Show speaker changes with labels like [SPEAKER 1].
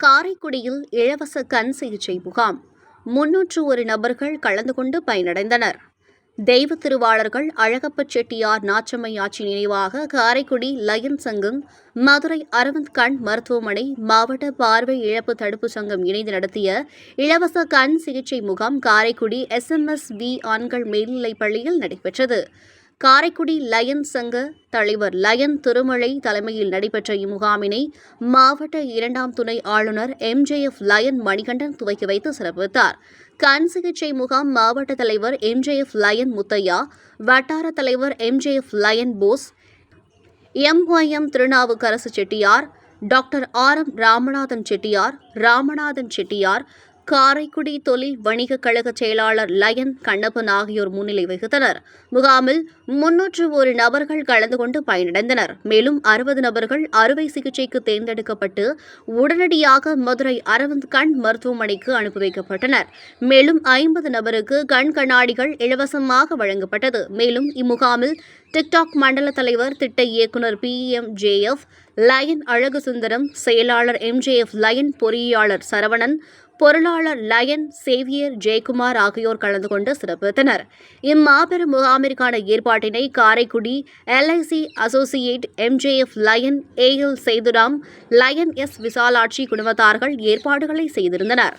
[SPEAKER 1] காரைக்குடியில் இலவச கண் சிகிச்சை முகாம். முன்னூற்று ஒரு நபர்கள் கலந்து கொண்டு பயனடைந்தனர். தெய்வ திருவாளர்கள் அழகப்ப செட்டியார் நாச்சம்மையாச்சி நினைவாக காரைக்குடி லயன் சங்கம் மதுரை அரவிந்த் கண் மருத்துவமனை மாவட்ட பார்வை இழப்பு தடுப்பு சங்கம் இணைந்து நடத்திய இலவச கண் சிகிச்சை முகாம் காரைக்குடி எஸ்எம்எஸ் வி ஆண்கள் மேல்நிலைப் பள்ளியில் நடைபெற்றது. காரைக்குடி லயன் சங்க தலைவர் லயன் திருமலை தலைமையில் நடைபெற்ற இம்முகாமினை மாவட்ட இரண்டாம் துணை ஆளுநர் எம்ஜேஎஃப் லயன் மணிகண்டன் துவக்கி வைத்து சிறப்பித்தார். கண் சிகிச்சை முகாம் மாவட்ட தலைவர் எம்ஜேஎஃப் லயன் முத்தையா வட்டார தலைவர் MJF lion Bose MYM Thirunavukkarasu Chettiar doctor R M Ramanathan Chettiar Ramanathan Chettiar Karaikudi தொழில் வணிக கழக செயலாளர் லயன் கண்ணப்பன் ஆகியோர் முன்னிலை வகித்தனர். முகாமில் முன்னூற்று ஒரு நபர்கள் கலந்து கொண்டு பயனடைந்தனர். மேலும் அறுபது நபர்கள் அறுவை சிகிச்சைக்கு தேர்ந்தெடுக்கப்பட்டு உடனடியாக மதுரை அரவிந்த் கண் மருத்துவமனைக்கு அனுப்பி வைக்கப்பட்டனர். மேலும் ஐம்பது நபருக்கு கண் கண்ணாடிகள் இலவசமாக வழங்கப்பட்டது. மேலும் இம்முகாமில் டிக்டாக் மண்டல தலைவர் திட்ட இயக்குநர் பி. எம். ஜேஎஃப் லயன் அழகு சுந்தரம் செயலாளர் எம்ஜேஎஃப் லயன் பொறியாளர் சரவணன் பொருளாளர் லயன் சேவியர் ஜெயக்குமார் ஆகியோர் கலந்து கொண்டு சிறப்பித்தனர். இம்மாபெரும் முகாமிற்கான ஏற்பாட்டினை Karaikudi LIC associate MJF lion AL Sethuram lion S Visalakshi குடும்பத்தார்கள் ஏற்பாடுகளை செய்திருந்தனர்.